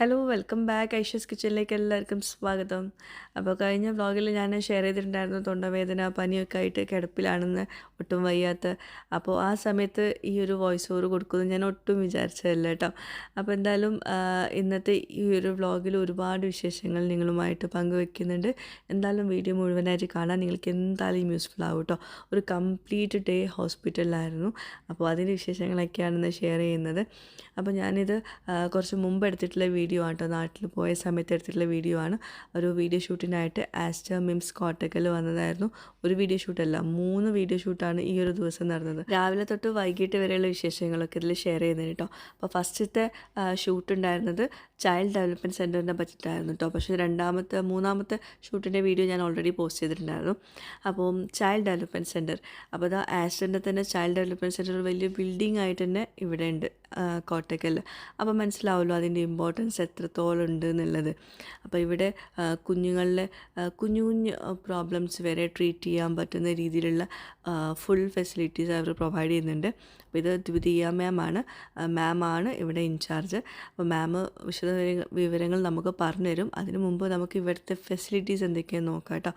Hello welcome back ഐഷ്യസ് കിച്ചണിലേക്ക് എല്ലാവർക്കും സ്വാഗതം. അപ്പോൾ കഴിഞ്ഞ വ്ളോഗിൽ ഞാൻ ഷെയർ ചെയ്തിട്ടുണ്ടായിരുന്നു തൊണ്ടവേദന പനിയൊക്കെ ആയിട്ട് കിടപ്പിലാണെന്ന് ഒട്ടും വയ്യാത്ത അപ്പോൾ ആ സമയത്ത് ഈ ഒരു വോയിസ് ഓവർ കൊടുക്കുമെന്ന് ഞാൻ ഒട്ടും വിചാരിച്ചതല്ല കേട്ടോ. അപ്പോൾ എന്തായാലും ഇന്നത്തെ ഈ ഒരു വ്ളോഗിൽ ഒരുപാട് വിശേഷങ്ങൾ നിങ്ങളുമായിട്ട് പങ്കുവെക്കുന്നുണ്ട്. എന്തായാലും വീഡിയോ മുഴുവനായിട്ട് കാണാൻ നിങ്ങൾക്ക് എന്തായാലും യൂസ്ഫുൾ ആവും കേട്ടോ. ഒരു കംപ്ലീറ്റ് ഡേ ഹോസ്പിറ്റലിലായിരുന്നു അപ്പോൾ അതിന്റെ വിശേഷങ്ങളൊക്കെയാണ് ഇന്ന് ഷെയർ ചെയ്യുന്നത്. അപ്പോൾ ഞാനിത് കുറച്ച് മുമ്പ് എടുത്തിട്ടുള്ള വീഡിയോ ആണ് കേട്ടോ നാട്ടിൽ പോയ സമയത്ത് എടുത്തിട്ടുള്ള വീഡിയോ ആണ്. ഒരു വീഡിയോ ഷൂട്ടിനായിട്ട് ആസ്റ്റർ മിംസ് കോട്ടക്കൽ വന്നതായിരുന്നു. ഒരു വീഡിയോ ഷൂട്ടല്ല മൂന്ന് വീഡിയോ ഷൂട്ടാണ് ഈ ഒരു ദിവസം നടന്നത്. രാവിലെ തൊട്ട് വൈകിട്ട് വരെയുള്ള വിശേഷങ്ങളൊക്കെ ഇതിൽ ഷെയർ ചെയ്യുന്നത് കേട്ടോ അപ്പോൾ ഫസ്റ്റത്തെ ഷൂട്ട് ഉണ്ടായിരുന്നത് ചൈൽഡ് ഡെവലപ്മെന്റ് സെന്ററിനെ പറ്റിയിട്ടായിരുന്നു കേട്ടോ പക്ഷേ രണ്ടാമത്തെ മൂന്നാമത്തെ ഷൂട്ടിന്റെ വീഡിയോ ഞാൻ ഓൾറെഡി പോസ്റ്റ് ചെയ്തിട്ടുണ്ടായിരുന്നു. അപ്പോൾ ചൈൽഡ് ഡെവലപ്മെന്റ് സെന്റർ അപ്പോൾ അത് ആസ്റ്ററിന്റെ തന്നെ ചൈൽഡ് ഡെവലപ്മെന്റ് സെന്റർ വലിയ ബിൽഡിംഗ് ആയിട്ട് തന്നെ ഇവിടെ ഉണ്ട് കോട്ടക്കൽ അപ്പോൾ മനസ്സിലാവുമല്ലോ അതിന്റെ ഇമ്പോർട്ടൻസ് എത്രത്തോളം ഉണ്ട് എന്നുള്ളത്. അപ്പോൾ ഇവിടെ കുഞ്ഞുങ്ങളിലെ കുഞ്ഞു കുഞ്ഞു പ്രോബ്ലംസ് വരെ ട്രീറ്റ് ചെയ്യാൻ പറ്റുന്ന രീതിയിലുള്ള ഫുൾ ഫെസിലിറ്റീസ് അവർ പ്രൊവൈഡ് ചെയ്യുന്നുണ്ട്. അപ്പോൾ ഇത് ദ്വിതീയ മാമാണ് മാമാണ് ഇവിടെ ഇൻചാർജ് അപ്പോൾ മാം വിശദ വിവരങ്ങൾ നമുക്ക് പറഞ്ഞുതരും. അതിനു മുമ്പ് നമുക്ക് ഇവിടുത്തെ ഫെസിലിറ്റീസ് എന്തൊക്കെയാണെന്ന് നോക്കാം കേട്ടോ.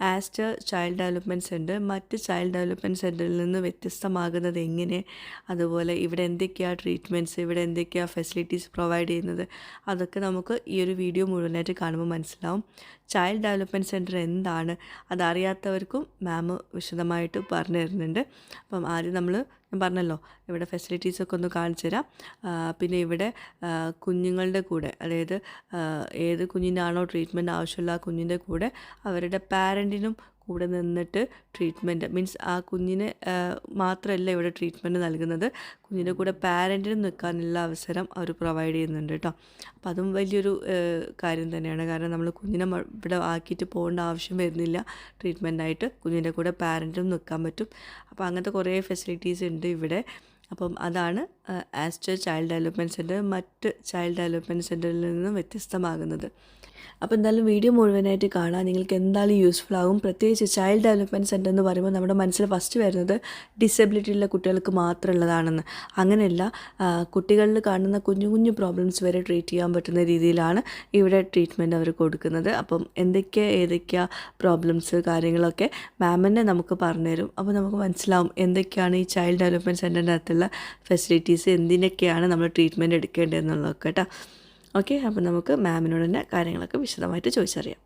ആസ്റ്റർ ചൈൽഡ് ഡെവലപ്മെന്റ് സെന്റർ മറ്റ് ചൈൽഡ് ഡെവലപ്മെന്റ് സെന്ററിൽ നിന്ന് വ്യത്യസ്തമാകുന്നത് എങ്ങനെ? അതുപോലെ ഇവിടെ എന്തൊക്കെയാണ് ട്രീറ്റ്മെന്റ്സ് ഇവിടെ എന്തൊക്കെയാണ് ഫെസിലിറ്റീസ് പ്രൊവൈഡ് ചെയ്യുന്നത്? അതൊക്കെ നമുക്ക് ഈ ഒരു വീഡിയോ മുഴുവനായിട്ട് കാണുമ്പോൾ മനസ്സിലാവും. ചൈൽഡ് ഡെവലപ്മെന്റ് സെന്റർ എന്താണ്? അതറിയാത്തവർക്കും മാം വിശദമായിട്ട് പറഞ്ഞു തരുന്നുണ്ട്. അപ്പം ആദ്യം നമ്മൾ ഞാൻ പറഞ്ഞല്ലോ ഇവിടെ ഫെസിലിറ്റീസൊക്കെ ഒന്ന് കാണിച്ചു തരാം. പിന്നെ ഇവിടെ കുഞ്ഞുങ്ങളുടെ കൂടെ അതായത് ഏത് കുഞ്ഞിനാണോ ട്രീറ്റ്മെന്റ് ആവശ്യമുള്ള ആ കുഞ്ഞിന്റെ കൂടെ അവരുടെ പാരന്റിനും കൂടെ നിന്നിട്ട് ട്രീറ്റ്മെന്റ് മീൻസ് ആ കുഞ്ഞിന് മാത്രമല്ല ഇവിടെ ട്രീറ്റ്മെന്റ് നൽകുന്നത്. കുഞ്ഞിന്റെ കൂടെ പാരന്റിന് നിൽക്കാനുള്ള അവസരം അവർ പ്രൊവൈഡ് ചെയ്യുന്നുണ്ട് കേട്ടോ അപ്പം അതും വലിയൊരു കാര്യം തന്നെയാണ്. കാരണം നമ്മൾ കുഞ്ഞിനെ ഇവിടെ ആക്കിയിട്ട് പോകേണ്ട ആവശ്യം വരുന്നില്ല. ട്രീറ്റ്മെന്റായിട്ട് കുഞ്ഞിന്റെ കൂടെ പാരന്റും നിൽക്കാൻ പറ്റും. അപ്പോൾ അങ്ങനത്തെ കുറേ ഫെസിലിറ്റീസ് ഉണ്ട് ഇവിടെ. അപ്പം അതാണ് ആസ്റ്റർ ചൈൽഡ് ഡെവലപ്മെന്റ് സെന്റർ മറ്റ് ചൈൽഡ് ഡെവലപ്മെന്റ് സെന്ററിൽ നിന്നും വ്യത്യസ്തമാകുന്നത്. അപ്പോൾ എന്തായാലും വീഡിയോ മുഴുവനായിട്ട് കാണാൻ നിങ്ങൾക്ക് എന്തായാലും യൂസ്ഫുൾ ആകും പ്രത്യേകിച്ച് ചൈൽഡ് ഡെവലപ്മെന്റ് സെന്റർ എന്ന് പറയുമ്പോൾ നമ്മുടെ മനസ്സിൽ ഫസ്റ്റ് വരുന്നത് ഡിസബിലിറ്റി ഉള്ള കുട്ടികൾക്ക് മാത്രമുള്ളതാണെന്ന്. അങ്ങനെയല്ല കുട്ടികളിൽ കാണുന്ന കുഞ്ഞു കുഞ്ഞു പ്രോബ്ലംസ് വരെ ട്രീറ്റ് ചെയ്യാൻ പറ്റുന്ന രീതിയിലാണ് ഇവിടെ ട്രീറ്റ്മെന്റ് അവർ കൊടുക്കുന്നത്. അപ്പം എന്തൊക്കെ ഏതൊക്കെയാ പ്രോബ്ലംസ് കാര്യങ്ങളൊക്കെ മാമിനെ നമുക്ക് പറഞ്ഞുതരും. അപ്പോൾ നമുക്ക് മനസ്സിലാവും എന്തൊക്കെയാണ് ഈ ചൈൽഡ് ഡെവലപ്മെന്റ് സെന്ററിനകത്തുള്ള ഫെസിലിറ്റീസ് എന്തിനൊക്കെയാണ് നമ്മൾ ട്രീറ്റ്മെന്റ് എടുക്കേണ്ടതെന്നുള്ളതൊക്കെ കേട്ടോ. ഓക്കെ അപ്പം നമുക്ക് മാമിനോട് തന്നെ കാര്യങ്ങളൊക്കെ വിശദമായിട്ട് ചോദിച്ചറിയാം.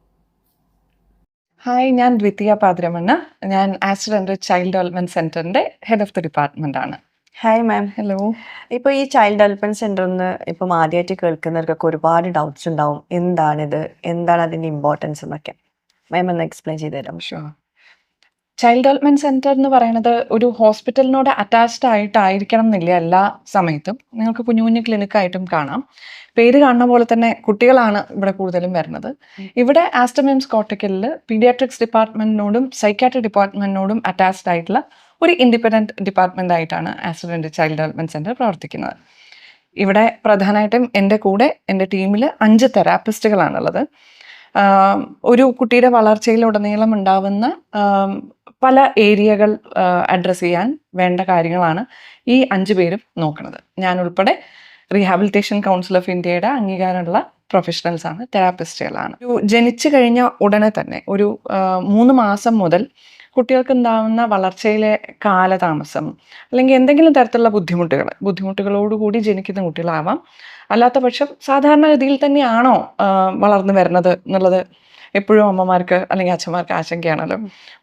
ഹായ് ഞാൻ ദ്വിതീയ പാദ്രമണ്ണ ഞാൻ ആക്സിഡന്റ് ചൈൽഡ് ഡെവലപ്മെന്റ് സെന്ററിന്റെ ഹെഡ് ഓഫ് ദി ഡിപ്പാർട്ട്മെന്റ് ആണ്. ഹായ് മാം ഹലോ ഇപ്പോൾ ഈ ചൈൽഡ് ഡെവലപ്മെന്റ് സെന്റർ എന്ന് ഇപ്പം ആദ്യമായിട്ട് കേൾക്കുന്നവർക്കൊക്കെ ഒരുപാട് ഡൗട്ട്സ് ഉണ്ടാവും. എന്താണിത്? എന്താണ് അതിന്റെ ഇമ്പോർട്ടൻസ് എന്നൊക്കെ? മാം ഒന്ന് എക്സ്പ്ലെയിൻ ചെയ്തു തരാം ഷുവർ ചൈൽഡ് ഡെവലപ്മെന്റ് സെന്റർ എന്ന് പറയുന്നത് ഒരു ഹോസ്പിറ്റലിനോട് അറ്റാച്ച്ഡ് ആയിട്ടായിരിക്കണം എന്നില്ല എല്ലാ സമയത്തും. നിങ്ങൾക്ക് കുഞ്ഞു കുഞ്ഞു ക്ലിനിക്കായിട്ടും കാണാം. പേര് കാണുന്ന പോലെ തന്നെ കുട്ടികളാണ് ഇവിടെ കൂടുതലും വരുന്നത്. ഇവിടെ ആസ്റ്റമിംസ് കോട്ടക്കലിൽ പീഡിയാട്രിക്സ് ഡിപ്പാർട്ട്മെന്റിനോടും സൈക്കാട്രി ഡിപ്പാർട്ട്മെന്റിനോടും അറ്റാച്ച്ഡ് ആയിട്ടുള്ള ഒരു ഇൻഡിപെൻഡന്റ് ഡിപ്പാർട്ട്മെന്റ് ആയിട്ടാണ് ആക്സിഡന്റ് ചൈൽഡ് ഡെവലപ്മെന്റ് സെന്റർ പ്രവർത്തിക്കുന്നത്. ഇവിടെ പ്രധാനമായിട്ടും എന്റെ കൂടെ എന്റെ ടീമിൽ അഞ്ച് തെറാപ്പിസ്റ്റുകളാണുള്ളത് ഒരു കുട്ടിയുടെ വളർച്ചയിലുടനീളം ഉണ്ടാവുന്ന ആം, പല ഏരിയകൾ അഡ്രസ്സ് ചെയ്യാൻ വേണ്ട കാര്യങ്ങളാണ് ഈ അഞ്ച് പേരും നോക്കുന്നത്. ഞാൻ ഉൾപ്പെടെ റീഹാബിലിറ്റേഷൻ കൗൺസിൽ ഓഫ് ഇന്ത്യയുടെ അംഗീകാരമുള്ള പ്രൊഫഷണൽസ് ആണ് തെറാപ്പിസ്റ്റുകളാണ് ഒരു ജനിച്ചു കഴിഞ്ഞ ഉടനെ തന്നെ ഒരു മൂന്ന് മാസം മുതൽ കുട്ടികൾക്ക് ഉണ്ടാവുന്ന വളർച്ചയിലെ കാലതാമസം അല്ലെങ്കിൽ എന്തെങ്കിലും തരത്തിലുള്ള ബുദ്ധിമുട്ടുകൾ ബുദ്ധിമുട്ടുകളോടുകൂടി ജനിക്കുന്ന കുട്ടികളാവാം അല്ലാത്ത പക്ഷം സാധാരണഗതിയിൽ തന്നെയാണോ വളർന്നു വരുന്നത് എന്നുള്ളത് എപ്പോഴും അമ്മമാർക്ക് അല്ലെങ്കിൽ അച്ഛന്മാർക്ക് ആശങ്കയാണല്ലോ.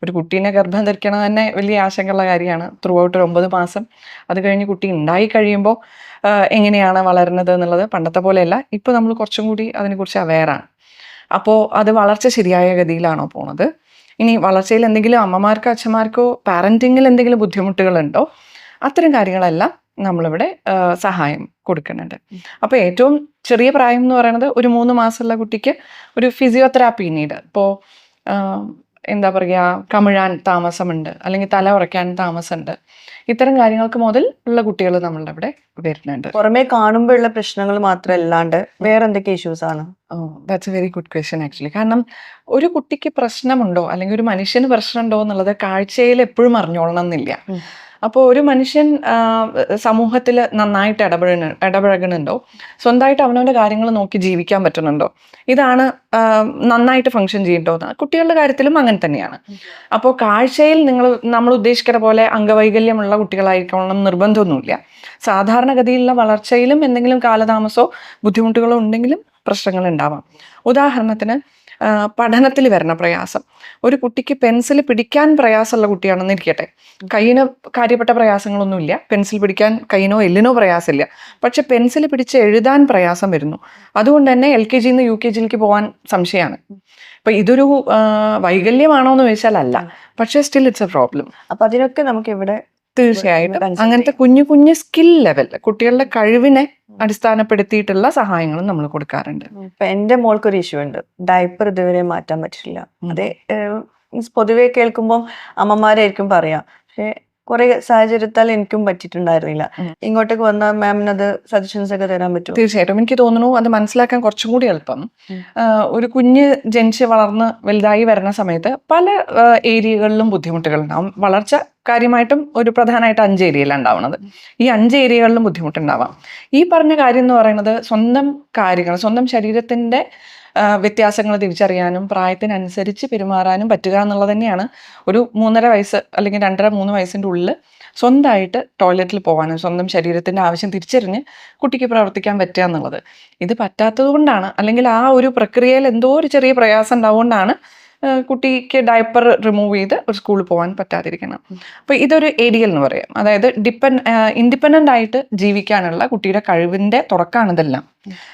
ഒരു കുട്ടീനെ ഗർഭം ധരിക്കണം തന്നെ വലിയ ആശങ്കയുള്ള കാര്യമാണ്. ത്രൂ ഔട്ട് ഒരു ഒമ്പത് മാസം അത് കഴിഞ്ഞ് കുട്ടി ഉണ്ടായി കഴിയുമ്പോൾ എങ്ങനെയാണ് വളരുന്നത് എന്നുള്ളത് പണ്ടത്തെ പോലെയല്ല. ഇപ്പോൾ നമ്മൾ കുറച്ചും കൂടി അതിനെക്കുറിച്ച് അവെയറാണ് അപ്പോൾ അത് വളർച്ച ശരിയായ ഗതിയിലാണോ പോണത്? ഇനി വളർച്ചയിൽ എന്തെങ്കിലും അമ്മമാർക്കോ അച്ഛന്മാർക്കോ പാരന്റിങ്ങിൽ എന്തെങ്കിലും ബുദ്ധിമുട്ടുകളുണ്ടോ? അത്തരം കാര്യങ്ങളെല്ലാം നമ്മളിവിടെ സഹായം കൊടുക്കുന്നുണ്ട്. അപ്പോൾ ഏറ്റവും ചെറിയ പ്രായം എന്ന് പറയുന്നത് ഒരു മൂന്ന് മാസമുള്ള കുട്ടിക്ക് ഒരു ഫിസിയോതെറാപ്പി നീഡ് ഇപ്പോൾ എന്താ പറയുക കമിഴാൻ താമസമുണ്ട് അല്ലെങ്കിൽ തല ഉറയ്ക്കാൻ താമസമുണ്ട്. ഇത്തരം കാര്യങ്ങൾക്ക് മുതൽ ഉള്ള കുട്ടികൾ നമ്മളുടെ ഇവിടെ വരുന്നുണ്ട്. പുറമേ കാണുമ്പോഴുള്ള പ്രശ്നങ്ങൾ മാത്രമല്ലാണ്ട് വേറെ എന്തൊക്കെ ഇഷ്യൂസ് ആണ്? That's a very good question actually കാരണം ഒരു കുട്ടിക്ക് പ്രശ്നമുണ്ടോ അല്ലെങ്കിൽ ഒരു മനുഷ്യന് പ്രശ്നമുണ്ടോ എന്നുള്ളത് കാഴ്ചയിൽ എപ്പോഴും അറിഞ്ഞോളണം എന്നില്ല. അപ്പോൾ ഒരു മനുഷ്യൻ സമൂഹത്തിൽ നന്നായിട്ട് ഇടപഴക ഇടപഴകണുണ്ടോ? സ്വന്തമായിട്ട് അവനവന്റെ കാര്യങ്ങൾ നോക്കി ജീവിക്കാൻ പറ്റുന്നുണ്ടോ? ഇതാണ് നന്നായിട്ട് ഫങ്ഷൻ ചെയ്യണ്ടോ എന്ന്. കുട്ടികളുടെ കാര്യത്തിലും അങ്ങനെ തന്നെയാണ്. അപ്പോൾ കാഴ്ചയിൽ നിങ്ങൾ നമ്മൾ ഉദ്ദേശിക്കുന്ന പോലെ അംഗവൈകല്യമുള്ള കുട്ടികളായിരിക്കണം നിർബന്ധമൊന്നുമില്ല. സാധാരണഗതിയിലുള്ള വളർച്ചയിലും എന്തെങ്കിലും കാലതാമസമോ ബുദ്ധിമുട്ടുകളോ ഉണ്ടെങ്കിലും പ്രശ്നങ്ങൾ ഉണ്ടാവാം. ഉദാഹരണത്തിന് പഠനത്തിൽ വരുന്ന പ്രയാസം. ഒരു കുട്ടിക്ക് പെൻസിൽ പിടിക്കാൻ പ്രയാസമുള്ള കുട്ടിയാണെന്ന് ഇരിക്കട്ടെ. കയ്യിന് കാര്യപ്പെട്ട പ്രയാസങ്ങളൊന്നുമില്ല. പെൻസിൽ പിടിക്കാൻ കയ്യിനോ എല്ലിനോ പ്രയാസമില്ല. പക്ഷെ പെൻസിൽ പിടിച്ച് എഴുതാൻ പ്രയാസം വരുന്നു. അതുകൊണ്ട് തന്നെ എൽ കെ ജിയിൽ നിന്ന് യു കെ ജിയിലേക്ക് പോകാൻ സംശയമാണ്. അപ്പൊ ഇതൊരു വൈകല്യമാണോ എന്ന് ചോദിച്ചാൽ അല്ല പക്ഷേ സ്റ്റിൽ ഇറ്റ്സ് എ പ്രോബ്ലം അപ്പൊ അതിനൊക്കെ നമുക്ക് ഇവിടെ തീർച്ചയായിട്ടും. അങ്ങനത്തെ കുഞ്ഞു കുഞ്ഞു സ്കിൽ ലെവൽ കുട്ടികളുടെ കഴിവിനെ അടിസ്ഥാനപ്പെടുത്തിയിട്ടുള്ള സഹായങ്ങളും നമ്മൾ കൊടുക്കാറുണ്ട്. ഇപ്പൊ എന്റെ മോൾക്ക് ഒരു ഇഷ്യൂ ഉണ്ട്. ഡയപ്പർ ഇതുവരെ മാറ്റാൻ പറ്റില്ല. അതെ മീൻസ് പൊതുവെ കേൾക്കുമ്പോൾ അമ്മമാരായിരിക്കും പറയാ പക്ഷെ കുറെ സാഹചര്യത്താൽ എനിക്കും പറ്റിയിട്ടുണ്ടായിരുന്നില്ല. ഇങ്ങോട്ടേക്ക് വന്ന മാമിന് അത് സജഷൻസ് ഒക്കെ തരാൻ പറ്റും തീർച്ചയായിട്ടും. എനിക്ക് തോന്നുന്നു അത് മനസ്സിലാക്കാൻ കുറച്ചും കൂടി എളുപ്പം. ഒരു കുഞ്ഞ് ജനിച്ച് വളർന്ന് വലുതായി വരുന്ന സമയത്ത് പല ഏരിയകളിലും ബുദ്ധിമുട്ടുകൾ ഉണ്ടാവും വളർച്ച കാര്യമായിട്ടും ഒരു പ്രധാനമായിട്ട് അഞ്ച് ഏരിയയിലാണ് ഉണ്ടാവുന്നത്. ഈ അഞ്ച് ഏരിയകളിലും ബുദ്ധിമുട്ടുണ്ടാവാം. ഈ പറഞ്ഞ കാര്യം എന്ന് പറയുന്നത് സ്വന്തം കാര്യങ്ങൾ സ്വന്തം ശരീരത്തിന്റെ വ്യത്യാസങ്ങൾ തിരിച്ചറിയാനും പ്രായത്തിനനുസരിച്ച് പെരുമാറാനും പറ്റുക എന്നുള്ളത് തന്നെയാണ് ഒരു മൂന്നര വയസ്സ് അല്ലെങ്കിൽ രണ്ടര മൂന്ന് വയസ്സിന്റെ ഉള്ളിൽ സ്വന്തമായിട്ട് ടോയ്ലറ്റിൽ പോകാനും സ്വന്തം ശരീരത്തിന്റെ ആവശ്യം തിരിച്ചറിഞ്ഞ് കുട്ടിക്ക് പ്രവർത്തിക്കാൻ പറ്റുക എന്നുള്ളത്. ഇത് പറ്റാത്തത് കൊണ്ടാണ് അല്ലെങ്കിൽ ആ ഒരു പ്രക്രിയയിൽ എന്തോ ഒരു ചെറിയ പ്രയാസം ഉണ്ടാവുകൊണ്ടാണ് കുട്ടിക്ക് ഡയപ്പർ റിമൂവ് ചെയ്ത് ഒരു സ്കൂളിൽ പോകാൻ പറ്റാതിരിക്കണം. അപ്പോൾ ഇതൊരു ഏരിയൽ എന്ന് പറയാം. അതായത് ഡിപ്പെൻ ഇൻഡിപെൻഡന്റ് ആയിട്ട് ജീവിക്കാനുള്ള കുട്ടിയുടെ കഴിവിന്റെ തുടക്കമാണിതെല്ലാം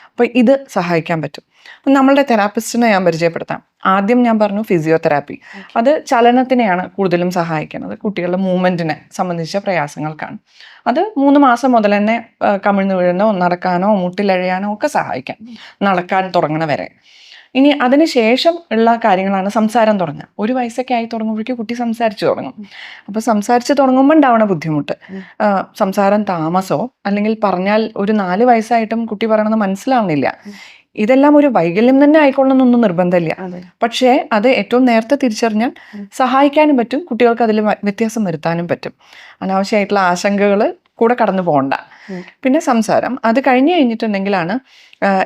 അപ്പോൾ ഇത് സഹായിക്കാൻ പറ്റും. അപ്പം നമ്മളുടെ തെറാപ്പിസ്റ്റിനെ ഞാൻ പരിചയപ്പെടുത്താം. ആദ്യം ഞാൻ പറഞ്ഞു ഫിസിയോതെറാപ്പി. അത് ചലനത്തിനെയാണ് കൂടുതലും സഹായിക്കുന്നത്. കുട്ടികളുടെ മൂവ്മെന്റിനെ സംബന്ധിച്ച പ്രയാസങ്ങൾക്കാണ്. അത് മൂന്ന് മാസം മുതൽ തന്നെ കമിഴ്ന്നു വീഴുന്നോ നടക്കാനോ മുട്ടിലഴയാനോ ഒക്കെ സഹായിക്കാം. നടക്കാൻ തുടങ്ങണ വരെ. ഇനി അതിന് ശേഷം ഉള്ള കാര്യങ്ങളാണ് സംസാരം തുടങ്ങുക. ഒരു വയസ്സൊക്കെ ആയി തുടങ്ങുമ്പോഴേക്കും കുട്ടി സംസാരിച്ചു തുടങ്ങും. അപ്പോൾ സംസാരിച്ച് തുടങ്ങുമ്പോൾ ഉണ്ടാവണ ബുദ്ധിമുട്ട്. സംസാരം താമസമോ അല്ലെങ്കിൽ പറഞ്ഞാൽ ഒരു നാല് വയസ്സായിട്ടും കുട്ടി പറയണത് മനസ്സിലാവുന്നില്ല ഇതെല്ലാം ഒരു വൈകല്യം തന്നെ ആയിക്കൊള്ളണമെന്നൊന്നും നിർബന്ധമില്ല. പക്ഷേ അത് ഏറ്റവും നേരത്തെ തിരിച്ചറിഞ്ഞാൽ സഹായിക്കാനും പറ്റും കുട്ടികൾക്ക് അതിൽ വ്യത്യാസം വരുത്താനും പറ്റും. അനാവശ്യമായിട്ടുള്ള ആശങ്കകൾ കൂടെ കടന്നു പോകണ്ട. പിന്നെ സംസാരം. അത് കഴിഞ്ഞു കഴിഞ്ഞിട്ടുണ്ടെങ്കിലാണ്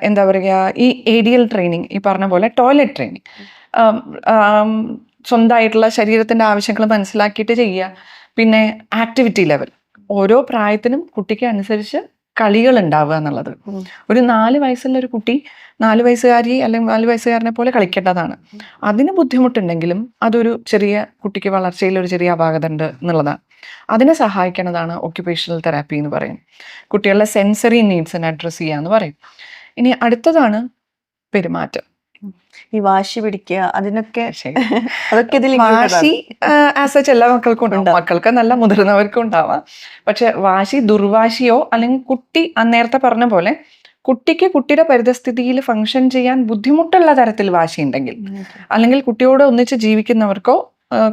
എന്താ പറയുക ഈ ഏരിയൽ ട്രെയിനിങ് ഈ പറഞ്ഞ പോലെ ടോയ്ലറ്റ് ട്രെയിനിങ് സ്വന്തമായിട്ടുള്ള ശരീരത്തിന്റെ ആവശ്യങ്ങൾ മനസ്സിലാക്കിയിട്ട് ചെയ്യുക. പിന്നെ ആക്ടിവിറ്റി ലെവൽ ഓരോ പ്രായത്തിനും കുട്ടിക്ക് അനുസരിച്ച് കളികൾ ഉണ്ടാവുക എന്നുള്ളത് ഒരു നാല് വയസ്സുള്ള ഒരു കുട്ടി നാല് വയസ്സുകാരി അല്ലെങ്കിൽ നാല് വയസ്സുകാരനെ പോലെ കളിക്കേണ്ടതാണ്. അതിന് ബുദ്ധിമുട്ടുണ്ടെങ്കിലും അതൊരു ചെറിയ കുട്ടിക്ക് വളർച്ചയിൽ ഒരു ചെറിയ അപാകത ഉണ്ട് എന്നുള്ളതാണ്. അതിനെ സഹായിക്കുന്നതാണ് ഓക്യുപേഷണൽ തെറാപ്പി എന്ന് പറയും. കുട്ടികളുടെ സെൻസറി നീഡ്സിനെ അഡ്രസ്സ് ചെയ്യുക എന്ന് പറയും. ഇനി അടുത്തതാണ് പെരുമാറ്റം. ഈ വാശി പിടിക്കുക അതിനൊക്കെ അതൊക്കെ ഇതിൽ വാശി ആസ് സച്ച് എല്ലാ മക്കൾക്കും ഉണ്ടാവും. മക്കൾക്ക് നല്ല മുതിർന്നവർക്കും ഉണ്ടാവാം. പക്ഷെ വാശി ദുർവാശിയോ അല്ലെങ്കിൽ കുട്ടി അന്നേരത്തെ പറഞ്ഞ പോലെ കുട്ടിക്ക് കുട്ടിയുടെ പരിതസ്ഥിതിയിൽ ഫങ്ഷൻ ചെയ്യാൻ ബുദ്ധിമുട്ടുള്ള തരത്തിൽ വാശി ഉണ്ടെങ്കിൽ അല്ലെങ്കിൽ കുട്ടിയോട് ഒന്നിച്ച് ജീവിക്കുന്നവർക്കോ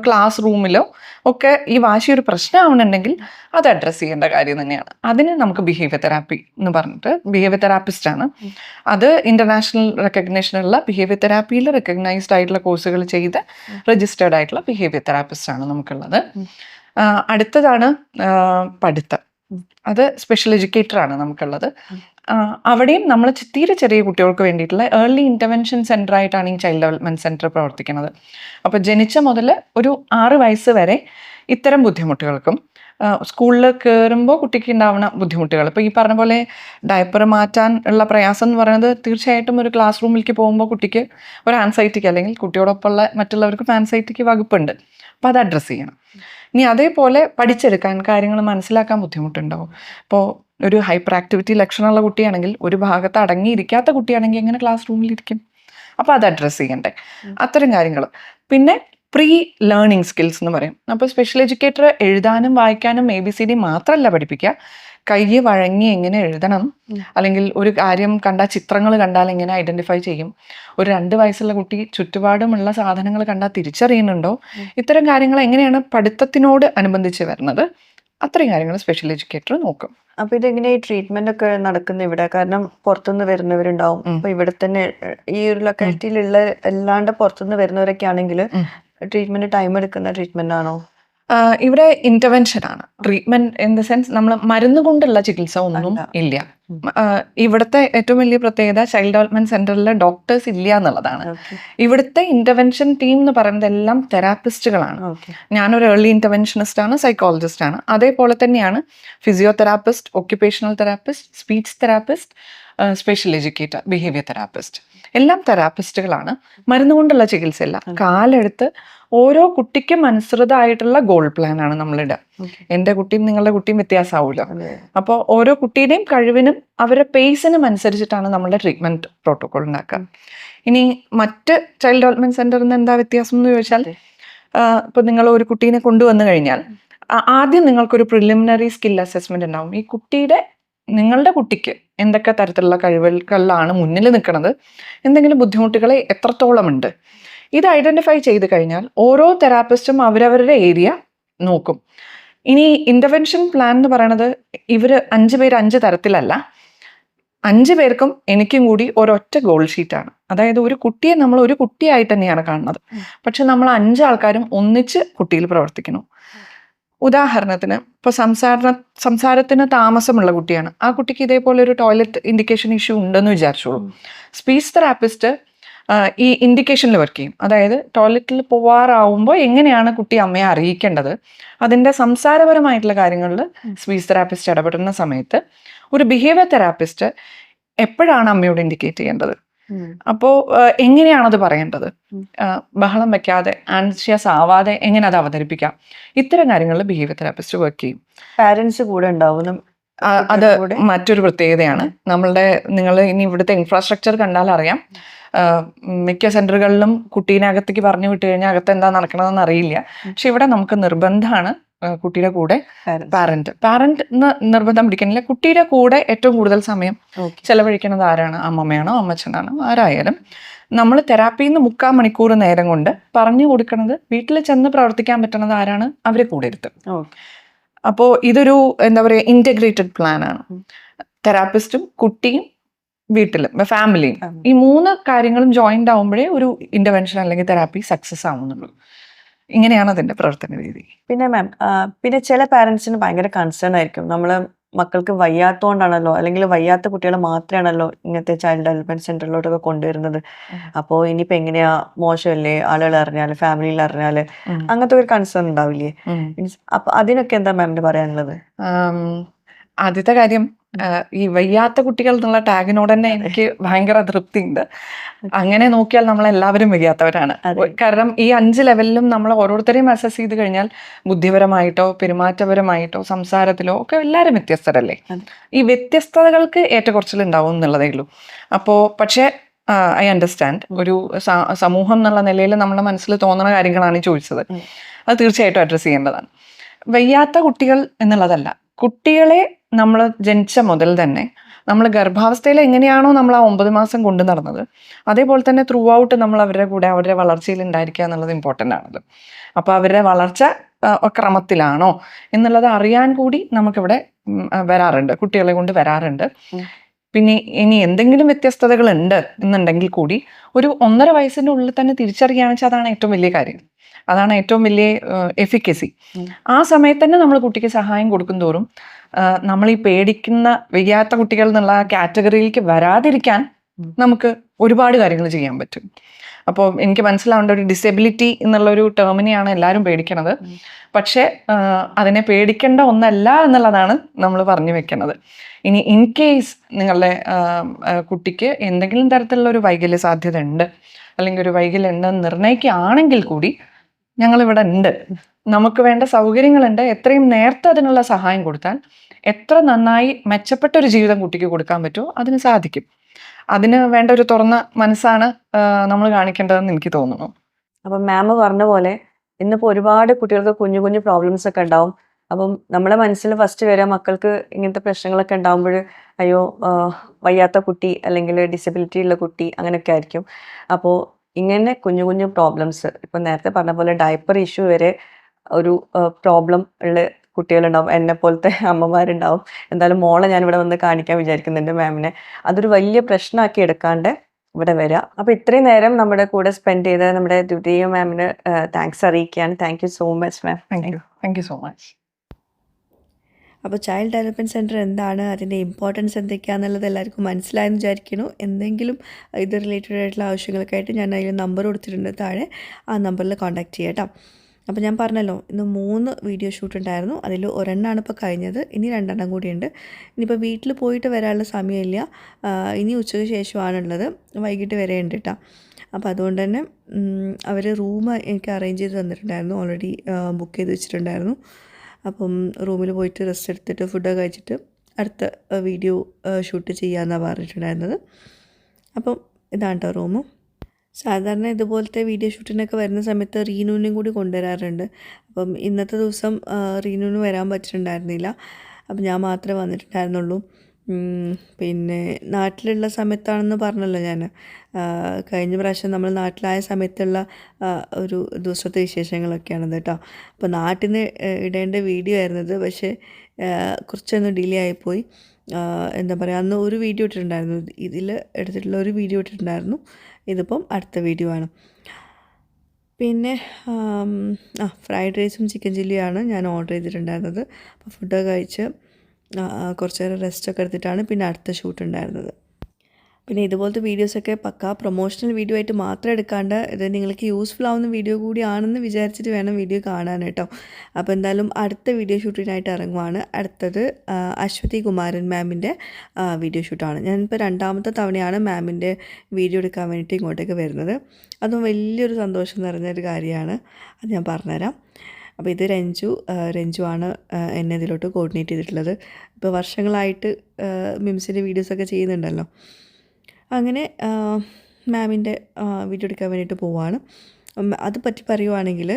ക്ലാസ് റൂമിലോ ഒക്കെ ഈ വാശി ഒരു പ്രശ്നമാവുന്നുണ്ടെങ്കിൽ അത് അഡ്രസ്സ് ചെയ്യേണ്ട കാര്യം തന്നെയാണ്. അതിന് നമുക്ക് ബിഹേവിയർ തെറാപ്പി എന്ന് പറഞ്ഞിട്ട് ബിഹേവിയർ തെറാപ്പിസ്റ്റ് ആണ്. അത് ഇന്റർനാഷണൽ റെക്കഗ്നേഷനുള്ള ബിഹേവിയർ തെറാപ്പിയിൽ റെക്കഗ്നൈസ്ഡ് ആയിട്ടുള്ള കോഴ്സുകൾ ചെയ്ത് രജിസ്റ്റേർഡ് ആയിട്ടുള്ള ബിഹേവിയർ തെറാപ്പിസ്റ്റ് ആണ് നമുക്കുള്ളത്. അടുത്തതാണ് പഠിത്തം. അത് സ്പെഷ്യൽ എഡ്യൂക്കേറ്റർ ആണ് നമുക്കുള്ളത്. അവിടെയും നമ്മൾ തീരെ ചെറിയ കുട്ടികൾക്ക് വേണ്ടിയിട്ടുള്ള ഏർലി ഇന്റർവെൻഷൻ സെന്റർ ആയിട്ടാണ് ഈ ചൈൽഡ് ഡെവലപ്മെന്റ് സെന്റർ പ്രവർത്തിക്കുന്നത്. അപ്പോൾ ജനിച്ച മുതൽ ഒരു ആറ് വയസ്സ് വരെ ഇത്തരം ബുദ്ധിമുട്ടുകൾക്കും സ്കൂളിൽ കയറുമ്പോൾ കുട്ടിക്ക് ഉണ്ടാവുന്ന ബുദ്ധിമുട്ടുകൾ. ഇപ്പോൾ ഈ പറഞ്ഞ പോലെ ഡയപ്പർ മാറ്റാൻ ഉള്ള പ്രയാസം എന്ന് പറയുന്നത് തീർച്ചയായിട്ടും ഒരു ക്ലാസ് റൂമിലേക്ക് പോകുമ്പോൾ കുട്ടിക്ക് ഒരു ആൻസൈറ്റിക്ക് അല്ലെങ്കിൽ കുട്ടിയോടൊപ്പമുള്ള മറ്റുള്ളവർക്കും ആൻസൈറ്റിക്ക് വകുപ്പുണ്ട്. അപ്പോൾ അത് അഡ്രസ്സ് ചെയ്യണം. ഇനി അതേപോലെ പഠിച്ചെടുക്കാൻ കാര്യങ്ങൾ മനസ്സിലാക്കാൻ ബുദ്ധിമുട്ടുണ്ടാവും. ഇപ്പോൾ ഒരു ഹൈപ്പർ ആക്ടിവിറ്റി ലക്ഷണമുള്ള കുട്ടിയാണെങ്കിൽ ഒരു ഭാഗത്ത് അടങ്ങിയിരിക്കാത്ത കുട്ടിയാണെങ്കിൽ എങ്ങനെ ക്ലാസ് റൂമിലിരിക്കും അപ്പോൾ അത് അഡ്രസ്സ് ചെയ്യണ്ടേ. അത്തരം കാര്യങ്ങൾ. പിന്നെ പ്രീ ലേണിംഗ് സ്കിൽസ് എന്ന് പറയും. അപ്പോൾ സ്പെഷ്യൽ എഡ്യൂക്കേറ്റർ എഴുതാനും വായിക്കാനും എ ബി സി ഡി മാത്രമല്ല പഠിപ്പിക്കുക. കയ്യ് വഴങ്ങി എങ്ങനെ എഴുതണം? അല്ലെങ്കിൽ ഒരു കാര്യം കണ്ട ചിത്രങ്ങൾ കണ്ടാൽ എങ്ങനെ ഐഡന്റിഫൈ ചെയ്യും? ഒരു രണ്ട് വയസ്സുള്ള കുട്ടി ചുറ്റുപാടുമുള്ള സാധനങ്ങൾ കണ്ടാൽ തിരിച്ചറിയുന്നുണ്ടോ? ഇത്തരം കാര്യങ്ങൾ എങ്ങനെയാണ് പഠിത്തത്തിനോട് അനുബന്ധിച്ച് വരുന്നത്? അത്രയും കാര്യങ്ങൾ സ്പെഷ്യൽ എഡ്യൂക്കേറ്റർ നോക്കും. അപ്പൊ ഇതെങ്ങനെ ഈ ട്രീറ്റ്മെന്റ് ഒക്കെ നടക്കുന്ന ഇവിടെ? കാരണം പുറത്തുനിന്ന് വരുന്നവരുണ്ടാവും. അപ്പൊ ഇവിടെ തന്നെ ഈ ഒരു ലൊക്കാലിറ്റിയിലുള്ള അല്ലാണ്ട് പുറത്തുനിന്ന് വരുന്നവരൊക്കെ ആണെങ്കിൽ ട്രീറ്റ്മെന്റ് ടൈം എടുക്കുന്ന ട്രീറ്റ്മെന്റ് ആണോ? ഇവിടെ ഇന്റർവെൻഷൻ ആണ്. ട്രീറ്റ്മെന്റ് ഇൻ ദ സെൻസ് നമ്മൾ മരുന്ന് കൊണ്ടുള്ള ചികിത്സ ഒന്നും ഇല്ല. ഇവിടുത്തെ ഏറ്റവും വലിയ പ്രത്യേകത ചൈൽഡ് ഡെവലപ്മെന്റ് സെന്ററിലെ ഡോക്ടേഴ്സ് ഇല്ല എന്നുള്ളതാണ്. ഇവിടുത്തെ ഇന്റർവെൻഷൻ ടീം എന്ന് പറയുന്നത് എല്ലാം തെറാപ്പിസ്റ്റുകളാണ് ഞാനൊരു ഏർലി ഇന്റർവെൻഷനിസ്റ്റ് ആണ് സൈക്കോളജിസ്റ്റ് ആണ്. അതേപോലെ തന്നെയാണ് physiotherapist occupational therapist speech therapist special educator behaviour therapist എല്ലാം തെറാപ്പിസ്റ്റുകളാണ് മരുന്ന് കൊണ്ടുള്ള ചികിത്സയല്ല. കാലെടുത്ത് ഓരോ കുട്ടിക്കും അനുസൃതമായിട്ടുള്ള ഗോൾ പ്ലാൻ ആണ് നമ്മളിടുക എന്റെ എന്റെ കുട്ടിയും നിങ്ങളുടെ കുട്ടിയും വ്യത്യാസമാവില്ല അപ്പൊ അപ്പോൾ ഓരോ കുട്ടിയുടെയും കഴിവിനും അവരുടെ പേസിനും അനുസരിച്ചിട്ടാണ് നമ്മളുടെ ട്രീറ്റ്മെന്റ് പ്രോട്ടോകോൾ ഉണ്ടാക്കുക ഇനി മറ്റ് ചൈൽഡ് ഡെവലപ്മെന്റ് സെന്ററിൽ നിന്ന് എന്താ വ്യത്യാസം എന്ന് ചോദിച്ചാൽ. ഇപ്പൊ നിങ്ങൾ ഒരു കുട്ടീനെ കൊണ്ടുവന്നു കഴിഞ്ഞാൽ ആദ്യം നിങ്ങൾക്കൊരു പ്രിലിമിനറി സ്കിൽ അസസ്മെന്റ് ഉണ്ടാവും. ഈ കുട്ടിയുടെ നിങ്ങളുടെ കുട്ടിക്ക് എന്തൊക്കെ തരത്തിലുള്ള കഴിവുകളിലാണ് മുന്നിൽ നിൽക്കുന്നത് എന്തെങ്കിലും ബുദ്ധിമുട്ടുകളെ എത്രത്തോളം ഉണ്ട് ഇത് ഐഡന്റിഫൈ ചെയ്ത് കഴിഞ്ഞാൽ ഓരോ തെറാപ്പിസ്റ്റും അവരവരുടെ ഏരിയ നോക്കും. ഇനി ഇന്റർവെൻഷൻ പ്ലാൻ എന്ന് പറയുന്നത് ഇവർ അഞ്ച് പേര് അഞ്ച് തരത്തിലല്ല. അഞ്ച് പേർക്കും എനിക്കും കൂടി ഒരൊറ്റ ഗോൾ ഷീറ്റാണ് അതായത് ഒരു കുട്ടിയെ നമ്മൾ ഒരു കുട്ടിയായിട്ട് തന്നെയാണ് കാണുന്നത്. പക്ഷെ നമ്മൾ അഞ്ച് ആൾക്കാരും ഒന്നിച്ച് കുട്ടിയിൽ പ്രവർത്തിക്കുന്നു. ഉദാഹരണത്തിന് ഇപ്പോൾ സംസാര സംസാരത്തിന് താമസമുള്ള കുട്ടിയാണ്. ആ കുട്ടിക്ക് ഇതേപോലെ ഒരു ടോയ്ലറ്റ് ഇൻഡിക്കേഷൻ ഇഷ്യൂ ഉണ്ടെന്ന് വിചാരിച്ചോളൂ. സ്പീച്ച് തെറാപ്പിസ്റ്റ് ഈ ഇൻഡിക്കേഷനിൽ വർക്ക് ചെയ്യും. അതായത് ടോയ്ലറ്റിൽ പോവാറാവുമ്പോൾ എങ്ങനെയാണ് കുട്ടി അമ്മയെ അറിയിക്കേണ്ടത്? അതിന്റെ സംസാരപരമായിട്ടുള്ള കാര്യങ്ങളിൽ സ്പീച്ച് തെറാപ്പിസ്റ്റ് ഇടപെടുന്ന സമയത്ത് ഒരു ബിഹേവിയർ തെറാപ്പിസ്റ്റ് എപ്പോഴാണ് അമ്മയോട് ഇൻഡിക്കേറ്റ് ചെയ്യേണ്ടത്? അപ്പോ അപ്പോൾ എങ്ങനെയാണത് പറയേണ്ടത്? ബഹളം വെക്കാതെ ആൻഷ്യസ് ആവാതെ എങ്ങനെ അത് അവതരിപ്പിക്കാം? ഇത്തരം കാര്യങ്ങളിൽ ബിഹേവിയർ തെറാപ്പിസ്റ്റ് വർക്ക് ചെയ്യും. പാരൻസ് കൂടെ ഉണ്ടാവുന്നു ആ, അത് മറ്റൊരു പ്രത്യേകതയാണ്. നമ്മളുടെ നിങ്ങൾ ഇനി ഇവിടുത്തെ ഇൻഫ്രാസ്ട്രക്ചർ കണ്ടാൽ അറിയാം മിക്ക സെന്ററുകളിലും കുട്ടീനെ അകത്തേക്ക് പറഞ്ഞു വിട്ട് കഴിഞ്ഞാൽ അകത്ത് എന്താ നടക്കണതെന്ന് അറിയില്ല. പക്ഷെ ഇവിടെ നമുക്ക് നിർബന്ധമാണ് കുട്ടിയുടെ കൂടെ പാരന്റ് പാരന്റ് നിർബന്ധം പിടിക്കുന്നില്ല കുട്ടിയുടെ കൂടെ ഏറ്റവും കൂടുതൽ സമയം ചെലവഴിക്കുന്നത് ആരാണ്? അമ്മമ്മയാണോ അമ്മച്ചനാണോ? ആരായാലും. നമ്മൾ തെറാപ്പിയിൽ നിന്ന് മുക്കാൽ മണിക്കൂർ നേരം കൊണ്ട് പറഞ്ഞു കൊടുക്കുന്നത് വീട്ടിൽ ചെന്ന് പ്രവർത്തിക്കാൻ പറ്റുന്നത് ആരാണ്? അവരെ കൂടെ ഇരുത്തും. അപ്പോൾ ഇതൊരു എന്താ പറയുക ഇന്റഗ്രേറ്റഡ് പ്ലാനാണ് ആണ്. തെറാപ്പിസ്റ്റും കുട്ടിയും വീട്ടിലും ഫാമിലിയും ഈ മൂന്ന് കാര്യങ്ങളും ജോയിന്റ് ആവുമ്പോഴേ ഒരു ഇന്റർവെൻഷൻ അല്ലെങ്കിൽ തെറാപ്പി സക്സസ് ആവുന്നുള്ളൂ. ഇങ്ങനെയാണ് അതിന്റെ പ്രവർത്തന രീതി. പിന്നെ മാം പിന്നെ ചില പാരന്റ്സിന് ഭയങ്കര കൺസേൺ ആയിരിക്കും. നമ്മൾ മക്കൾക്ക് വയ്യാത്തോണ്ടാണല്ലോ അല്ലെങ്കിൽ വയ്യാത്ത കുട്ടികളെ മാത്രമാണല്ലോ ഇങ്ങനത്തെ ചൈൽഡ് ഡെവലപ്മെന്റ് സെന്ററിലോട്ടൊക്കെ കൊണ്ടുവരുന്നത്. അപ്പോ അപ്പോൾ ഇനിയിപ്പോ എങ്ങനെയാ മോശമല്ലേ? ആളുകൾ അറിഞ്ഞാൽ ഫാമിലിയിൽ അറിഞ്ഞാൽ അങ്ങനത്തെ ഒരു കൺസേൺ ഉണ്ടാവില്ലേ? മീൻസ് അപ്പൊ അതിനൊക്കെ എന്താ മാമിന് പറയാനുള്ളത്? ആദ്യത്തെ കാര്യം ഈ വയ്യാത്ത കുട്ടികൾ എന്നുള്ള ടാഗിനോട് തന്നെ എനിക്ക് ഭയങ്കര തൃപ്തിയുണ്ട് അങ്ങനെ നോക്കിയാൽ നമ്മൾ എല്ലാവരും വയ്യാത്തവരാണ് കാരണം ഈ അഞ്ച് ലെവലിലും നമ്മൾ ഓരോരുത്തരെയും അസസ് ചെയ്ത് കഴിഞ്ഞാൽ ബുദ്ധിപരമായിട്ടോ പെരുമാറ്റപരമായിട്ടോ സംസാരത്തിലോ ഒക്കെ എല്ലാവരും വ്യത്യസ്തരല്ലേ? ഈ വ്യത്യസ്തതകൾക്ക് ഏറ്റക്കുറച്ചിൽ ഉണ്ടാവും എന്നുള്ളതേ ഉള്ളൂ. അപ്പോൾ പക്ഷേ ഐ അണ്ടർസ്റ്റാൻഡ് ഒരു സമൂഹം എന്നുള്ള നിലയിൽ നമ്മുടെ മനസ്സിൽ തോന്നുന്ന കാര്യങ്ങളാണ് ചോദിച്ചത്. അത് തീർച്ചയായിട്ടും അഡ്രസ്സ് ചെയ്യേണ്ടതാണ്. വയ്യാത്ത കുട്ടികൾ എന്നുള്ളതല്ല. കുട്ടികളെ നമ്മൾ ജനിച്ച മുതൽ തന്നെ നമ്മൾ ഗർഭാവസ്ഥയിൽ എങ്ങനെയാണോ നമ്മൾ ആ ഒമ്പത് മാസം കൊണ്ടു നടന്നത് അതേപോലെ തന്നെ ത്രൂ ഔട്ട് നമ്മൾ അവരുടെ കൂടെ അവരുടെ വളർച്ചയിൽ ഉണ്ടായിരിക്കുക എന്നുള്ളത് ഇമ്പോർട്ടന്റ് ആണല്ലോ അപ്പോൾ അവരുടെ വളർച്ച ക്രമത്തിലാണോ എന്നുള്ളത് അറിയാൻ കൂടി നമുക്കിവിടെ വരാറുണ്ട്. കുട്ടികളെ കൊണ്ട് വരാറുണ്ട്. പിന്നെ ഇനി എന്തെങ്കിലും വ്യത്യസ്തതകൾ ഉണ്ട് എന്നുണ്ടെങ്കിൽ കൂടി ഒരു ഒന്നര വയസ്സിന്റെ ഉള്ളിൽ തന്നെ തിരിച്ചറിയുകയാണെന്ന് വെച്ചാൽ അതാണ് ഏറ്റവും വലിയ കാര്യം. അതാണ് ഏറ്റവും വലിയ എഫിക്കസി ആ സമയത്ത് തന്നെ നമ്മൾ കുട്ടിക്ക് സഹായം കൊടുക്കും തോറും നമ്മൾ ഈ പേടിക്കുന്ന വയ്യാത്ത കുട്ടികൾ എന്നുള്ള ആ കാറ്റഗറിയിലേക്ക് വരാതിരിക്കാൻ നമുക്ക് ഒരുപാട് കാര്യങ്ങൾ ചെയ്യാൻ പറ്റും. അപ്പോൾ എനിക്ക് മനസ്സിലാവേണ്ട ഒരു ഡിസബിലിറ്റി എന്നുള്ള ഒരു ടേമിനെയാണ് എല്ലാവരും പേടിക്കണത്. പക്ഷേ അതിനെ പേടിക്കേണ്ട ഒന്നല്ല എന്നുള്ളതാണ് നമ്മൾ പറഞ്ഞു വെക്കുന്നത് ഇനി ഇൻ കേസ് നിങ്ങളുടെ കുട്ടിക്ക് എന്തെങ്കിലും തരത്തിലുള്ള ഒരു വൈകല്യ സാധ്യത ഉണ്ട് അല്ലെങ്കിൽ ഒരു വൈകല്യം ഉണ്ടെന്ന് നിർണയിക്കുകയാണെങ്കിൽ കൂടി ഞങ്ങളിവിടെ ഉണ്ട്. നമുക്ക് വേണ്ട സൗകര്യങ്ങളുണ്ട്. എത്രയും നേരത്തെ അതിനുള്ള സഹായം കൊടുത്താൽ എത്ര നന്നായി മെച്ചപ്പെട്ട ഒരു ജീവിതം കുട്ടിക്ക് കൊടുക്കാൻ പറ്റുമോ അതിന് സാധിക്കും. അതിന് വേണ്ട ഒരു തുറന്ന മനസ്സാണ് നമ്മൾ കാണിക്കേണ്ടതെന്ന് എനിക്ക് തോന്നുന്നു. അപ്പം മാം പറഞ്ഞ പോലെ ഇന്നിപ്പോ ഒരുപാട് കുട്ടികൾക്ക് കുഞ്ഞു കുഞ്ഞു പ്രോബ്ലംസ് ഒക്കെ ഉണ്ടാവും. അപ്പം നമ്മളെ മനസ്സിൽ ഫസ്റ്റ് വരെ മക്കൾക്ക് ഇങ്ങനത്തെ പ്രശ്നങ്ങളൊക്കെ ഉണ്ടാകുമ്പോൾ അയ്യോ വയ്യാത്ത കുട്ടി അല്ലെങ്കിൽ ഡിസബിലിറ്റി ഉള്ള കുട്ടി അങ്ങനെയൊക്കെ ആയിരിക്കും. അപ്പോൾ ഇങ്ങനെ കുഞ്ഞു കുഞ്ഞു പ്രോബ്ലംസ് ഇപ്പം നേരത്തെ പറഞ്ഞ പോലെ ഡയപ്പർ ഇഷ്യൂ വരെ ഒരു പ്രോബ്ലം ഉള്ള കുട്ടികളുണ്ടാവും. എന്നെ പോലത്തെ അമ്മമാരുണ്ടാവും. എന്തായാലും മോളെ ഞാൻ ഇവിടെ വന്ന് കാണിക്കാൻ വിചാരിക്കുന്നുണ്ട് മാമിനെ അതൊരു വലിയ പ്രശ്നമാക്കി എടുക്കാണ്ട് ഇവിടെ വരിക അപ്പോൾ ഇത്രയും നേരം നമ്മുടെ കൂടെ സ്പെൻഡ് ചെയ്ത നമ്മുടെ ദ്വിതീയ മാമിന് താങ്ക്സ് അറിയിക്കുകയാണ്. Thank so much ma'am thank you so much അപ്പോൾ ചൈൽഡ് ഡെവലപ്മെന്റ് സെന്റർ എന്താണ്? അതിന്റെ ഇമ്പോർട്ടൻസ് എന്തൊക്കെയാണെന്നുള്ളത് എല്ലാവർക്കും മനസ്സിലായെന്ന് വിചാരിക്കുന്നു. എന്തെങ്കിലും ഇത് റിലേറ്റഡ് ആയിട്ടുള്ള ആവശ്യങ്ങൾക്കായിട്ട് ഞാൻ അതിൽ നമ്പർ കൊടുത്തിട്ടുണ്ട് താഴെ. ആ നമ്പറിൽ കോൺടാക്ട് ചെയ്യാം അപ്പോൾ ഞാൻ പറഞ്ഞല്ലോ ഇന്ന് മൂന്ന് വീഡിയോ ഷൂട്ട് ഉണ്ടായിരുന്നു. അതിൽ ഒരെണ്ണമാണ് ഇപ്പോൾ കഴിഞ്ഞത്. ഇനി രണ്ടെണ്ണം കൂടിയുണ്ട്. ഇനിയിപ്പോൾ വീട്ടിൽ പോയിട്ട് വരാനുള്ള സമയമില്ല. ഇനി ഉച്ചയ്ക്ക് ശേഷമാണുള്ളത്. വൈകിട്ട് വരെ ഉണ്ട് കേട്ടോ അപ്പോൾ അതുകൊണ്ട് തന്നെ അവർ റൂം എനിക്ക് അറേഞ്ച് ചെയ്ത് തന്നിട്ടുണ്ടായിരുന്നു. ഓൾറെഡി ബുക്ക് ചെയ്ത് വെച്ചിട്ടുണ്ടായിരുന്നു. അപ്പം റൂമിൽ പോയിട്ട് റെസ്റ്റ് എടുത്തിട്ട് ഫുഡൊക്കെ കഴിച്ചിട്ട് അടുത്ത വീഡിയോ ഷൂട്ട് ചെയ്യാമെന്നാണ് പറഞ്ഞിട്ടുണ്ടായിരുന്നത്. അപ്പം ഇതാണ് കേട്ടോ റൂമും. സാധാരണ ഇതുപോലത്തെ വീഡിയോ ഷൂട്ടിനൊക്കെ വരുന്ന സമയത്ത് റീനൂനും കൂടി കൊണ്ടുവരാറുണ്ട്. അപ്പം ഇന്നത്തെ ദിവസം റീനൂന് വരാൻ പറ്റിയിട്ടുണ്ടായിരുന്നില്ല. അപ്പം ഞാൻ മാത്രമേ വന്നിട്ടുണ്ടായിരുന്നുള്ളൂ. പിന്നെ നാട്ടിലുള്ള സമയത്താണെന്ന് പറഞ്ഞല്ലോ ഞാൻ കഴിഞ്ഞ പ്രാവശ്യം നമ്മൾ നാട്ടിലായ സമയത്തുള്ള ഒരു ദിവസത്തെ വിശേഷങ്ങളൊക്കെയാണത് കേട്ടോ. അപ്പോൾ നാട്ടിൽ നിന്ന് ഇടേണ്ട വീഡിയോ ആയിരുന്നത്. പക്ഷേ കുറച്ചൊന്ന് ഡിലേ ആയിപ്പോയി. എന്താ പറയുക അന്ന് ഒരു വീഡിയോ ഇട്ടിട്ടുണ്ടായിരുന്നു. ഇതിൽ എടുത്തിട്ടുള്ള ഒരു വീഡിയോ ഇട്ടിട്ടുണ്ടായിരുന്നു. ഇതിപ്പം അടുത്ത വീഡിയോ ആണ്. പിന്നെ ആ ഫ്രൈഡ് റൈസും ചിക്കൻ ചില്ലിയാണ് ഞാൻ ഓർഡർ ചെയ്തിട്ടുണ്ടായിരുന്നത്. അപ്പോൾ ഫുഡൊക്കെ കഴിച്ച് കുറച്ച് നേരം റെസ്റ്റൊക്കെ എടുത്തിട്ടാണ് പിന്നെ അടുത്ത ഷൂട്ട് ഉണ്ടായിരുന്നത്. പിന്നെ ഇതുപോലത്തെ വീഡിയോസൊക്കെ പക്കാ പ്രൊമോഷണൽ വീഡിയോ ആയിട്ട് മാത്രം എടുക്കാണ്ട് ഇത് നിങ്ങൾക്ക് യൂസ്ഫുൾ ആവുന്ന വീഡിയോ കൂടിയാണെന്ന് വിചാരിച്ചിട്ട് വേണം വീഡിയോ കാണാൻ കേട്ടോ. അപ്പോൾ എന്തായാലും അടുത്ത വീഡിയോ ഷൂട്ടിനായിട്ട് ഇറങ്ങുവാണ്. അടുത്തത് അശ്വതി കുമാരൻ മാമിന്റെ വീഡിയോ ഷൂട്ടാണ് ഞാനിപ്പോൾ രണ്ടാമത്തെ തവണയാണ് മാമിന്റെ വീഡിയോ എടുക്കാൻ വേണ്ടിയിട്ട് ഇങ്ങോട്ടേക്ക് വരുന്നത്. അതും വലിയൊരു സന്തോഷം നിറഞ്ഞൊരു കാര്യമാണ്. അത് ഞാൻ പറഞ്ഞുതരാം. അപ്പോൾ ഇത് രഞ്ജു രഞ്ജുവാണ് എന്നെ ഇതിലോട്ട് കോർഡിനേറ്റ് ചെയ്തിട്ടുള്ളത്. ഇപ്പോൾ വർഷങ്ങളായിട്ട് മിംസിന്റെ വീഡിയോസൊക്കെ ചെയ്യുന്നുണ്ടല്ലോ. അങ്ങനെ മാമിന്റെ വീഡിയോ എടുക്കാൻ വേണ്ടിയിട്ട് പോവാണ്. അത് പറ്റി പറയുവാണെങ്കിൽ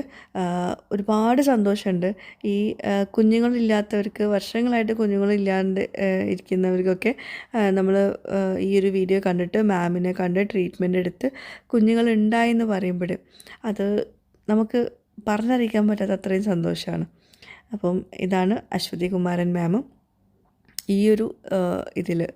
ഒരുപാട് സന്തോഷമുണ്ട്. ഈ കുഞ്ഞുങ്ങളില്ലാത്തവർക്ക് വർഷങ്ങളായിട്ട് കുഞ്ഞുങ്ങളില്ലാണ്ട് ഇരിക്കുന്നവർക്കൊക്കെ നമ്മൾ ഈ ഒരു വീഡിയോ കണ്ടിട്ട് മാമിനെ കണ്ട് ട്രീറ്റ്മെന്റ് എടുത്ത് കുഞ്ഞുങ്ങളുണ്ടായെന്ന് പറയുമ്പോൾ അത് നമുക്ക് പറഞ്ഞറിയിക്കാൻ പറ്റാത്ത അത്രയും സന്തോഷമാണ്. അപ്പം ഇതാണ് അശ്വതി കുമാരൻ മാമും. ഈ ഒരു ഇതിൽ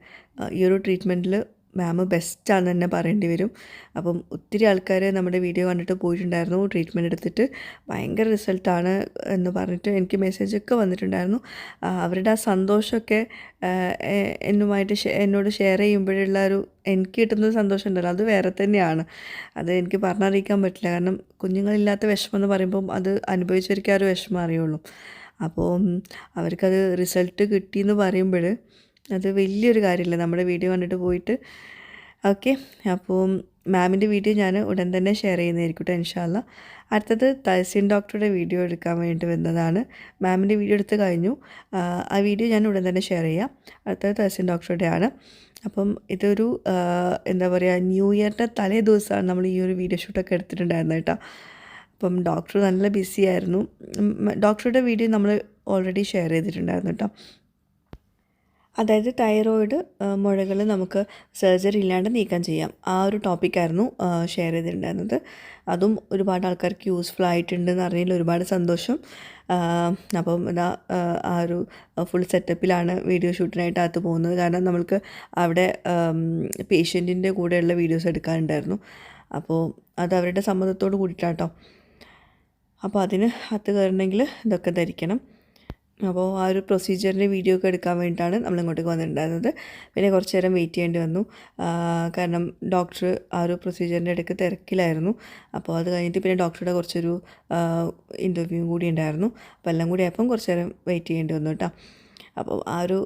ഈ ഒരു ട്രീറ്റ്മെന്റിൽ മാം ബെസ്റ്റാന്ന് തന്നെ പറയേണ്ടി വരും. അപ്പം ഒത്തിരി ആൾക്കാർ നമ്മുടെ വീഡിയോ കണ്ടിട്ട് പോയിട്ടുണ്ടായിരുന്നു. ട്രീറ്റ്മെന്റ് എടുത്തിട്ട് ഭയങ്കര റിസൾട്ടാണ് എന്ന് പറഞ്ഞിട്ട് എനിക്ക് മെസ്സേജൊക്കെ വന്നിട്ടുണ്ടായിരുന്നു. അവരുടെ ആ സന്തോഷമൊക്കെ എന്നുമായിട്ട് എന്നോട് ഷെയർ ചെയ്യുമ്പോഴുള്ള ഒരു എനിക്ക് കിട്ടുന്ന സന്തോഷം ഉണ്ടല്ലോ. അത് വേറെ തന്നെയാണ്. അത് എനിക്ക് പറഞ്ഞറിയിക്കാൻ പറ്റില്ല. കാരണം കുഞ്ഞുങ്ങളില്ലാത്ത വിഷമം എന്ന് പറയുമ്പം അത് അനുഭവിച്ചിരിക്കാൻ ഒരു വിഷമം അറിയുള്ളൂ. അപ്പോൾ അവർക്കത് റിസൾട്ട് കിട്ടിയെന്ന് പറയുമ്പോൾ അത് വലിയൊരു കാര്യമില്ല. നമ്മുടെ വീഡിയോ കണ്ടിട്ട് പോയിട്ട്. ഓക്കെ. അപ്പോൾ മാമിന്റെ വീഡിയോ ഞാൻ ഉടൻ തന്നെ ഷെയർ ചെയ്യുന്നതായിരിക്കും ഇൻഷാല്ല അടുത്തത് തഹസീൻ ഡോക്ടറുടെ വീഡിയോ എടുക്കാൻ വേണ്ടി വന്നതാണ്. മാമിന്റെ വീഡിയോ എടുത്ത് കഴിഞ്ഞു. ആ, വീഡിയോ ഞാൻ ഉടൻ തന്നെ ഷെയർ ചെയ്യാം. അടുത്തത് തഹസീൻ ഡോക്ടറുടെ ആണ്. അപ്പം ഇതൊരു എന്താ പറയുക ന്യൂ ഇയറിന്റെ തലേ ദിവസമാണ് നമ്മൾ ഈ ഒരു വീഡിയോ ഷൂട്ടൊക്കെ എടുത്തിട്ടുണ്ടായിരുന്നത് കേട്ടോ. അപ്പം ഡോക്ടർ നല്ല ബിസി ആയിരുന്നു. ഡോക്ടറുടെ വീഡിയോ നമ്മൾ ഓൾറെഡി ഷെയർ ചെയ്തിട്ടുണ്ടായിരുന്നു കേട്ടോ. അതായത് തൈറോയിഡ് മുഴകൾ നമുക്ക് സർജറി ഇല്ലാണ്ട് നീക്കം ചെയ്യാം. ആ ഒരു ടോപ്പിക്കായിരുന്നു ഷെയർ ചെയ്തിട്ടുണ്ടായിരുന്നത്. അതും ഒരുപാട് ആൾക്കാർക്ക് യൂസ്ഫുൾ ആയിട്ടുണ്ട് എന്ന് അറിഞ്ഞതിൽ ഒരുപാട് സന്തോഷം. അപ്പം ഇതാ ആ, ആ ഒരു ഫുൾ സെറ്റപ്പിലാണ് വീഡിയോ ഷൂട്ടിനായിട്ട് അകത്ത് പോകുന്നത്. കാരണം നമ്മൾക്ക് അവിടെ പേഷ്യന്റിന്റെ കൂടെയുള്ള വീഡിയോസ് എടുക്കാനുണ്ടായിരുന്നു. അപ്പോൾ അത് അവരുടെ സമ്മതത്തോട് കൂടിയിട്ടാട്ടോ. അപ്പോൾ അതിന് അകത്ത് കയറണമെങ്കിൽ ഇതൊക്കെ ധരിക്കണം. അപ്പോൾ ആ ഒരു പ്രൊസീജിയറിന്റെ വീഡിയോ ഒക്കെ എടുക്കാൻ വേണ്ടിയിട്ടാണ് നമ്മൾ ഇങ്ങോട്ടേക്ക് വന്നിട്ടുണ്ടായിരുന്നത്. പിന്നെ കുറച്ച് നേരം വെയിറ്റ് ചെയ്യേണ്ടി വന്നു. കാരണം ഡോക്ടർ ആ ഒരു പ്രൊസീജിയറിന്റെ ഇടയ്ക്ക് തിരക്കിലായിരുന്നു. അപ്പോൾ അത് കഴിഞ്ഞിട്ട് പിന്നെ ഡോക്ടറുടെ കുറച്ചൊരു ഇന്റർവ്യൂ കൂടി ഉണ്ടായിരുന്നു. അപ്പോൾ എല്ലാം കൂടി ആയപ്പം കുറച്ച് നേരം വെയിറ്റ് ചെയ്യേണ്ടി വന്നു കേട്ടോ. അപ്പോൾ ആ ഒരു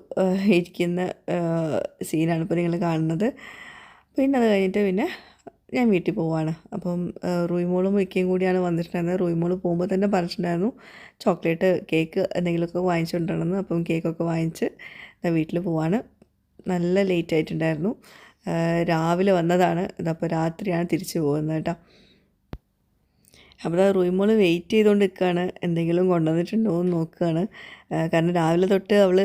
ഇരിക്കുന്ന സീനാണ് ഇപ്പോൾ നിങ്ങൾ കാണുന്നത്. പിന്നെ അത് കഴിഞ്ഞിട്ട് പിന്നെ ഞാൻ വീട്ടിൽ പോവാണ്. അപ്പം റൂയിമോളും മിക്കയും കൂടിയാണ് വന്നിട്ടുണ്ടായിരുന്നത്. റൂയിമോൾ പോകുമ്പോൾ തന്നെ പറഞ്ഞിട്ടുണ്ടായിരുന്നു ചോക്ലേറ്റ് കേക്ക് എന്തെങ്കിലുമൊക്കെ വാങ്ങിച്ചുകൊണ്ടിരുന്നു അപ്പം കേക്കൊക്കെ വാങ്ങിച്ച് വീട്ടിൽ പോവാണ്. നല്ല ലേറ്റ് ആയിട്ടുണ്ടായിരുന്നു. രാവിലെ വന്നതാണ്. ഇതപ്പോൾ രാത്രിയാണ് തിരിച്ചു പോകുന്നത് കേട്ടോ. അപ്പോൾ റൂയിമോൾ വെയിറ്റ് ചെയ്തുകൊണ്ട് നിൽക്കുകയാണ് എന്തെങ്കിലും കൊണ്ടുവന്നിട്ടുണ്ടോ എന്ന് നോക്കുകയാണ് കാരണം രാവിലെ തൊട്ട് അവൾ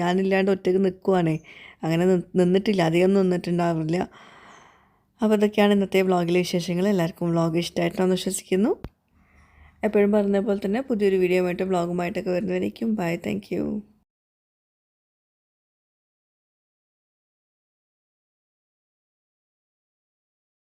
ഞാനില്ലാണ്ട് ഒറ്റയ്ക്ക് നിൽക്കുവാണേ അങ്ങനെ നിന്നിട്ടില്ല. അധികം നിന്നിട്ടുണ്ടാവില്ല അപ്പോൾ ഇതൊക്കെയാണ് ഇന്നത്തെ വ്ളോഗിലെ വിശേഷങ്ങൾ. എല്ലാവർക്കും വ്ളോഗ് ഇഷ്ടമായിട്ടാണെന്ന് വിശ്വസിക്കുന്നു. എപ്പോഴും പറഞ്ഞ പോലെ തന്നെ പുതിയൊരു വീഡിയോ ആയിട്ട് വ്ളോഗുമായിട്ടൊക്കെ വരുന്നവരേക്കും. Bye thank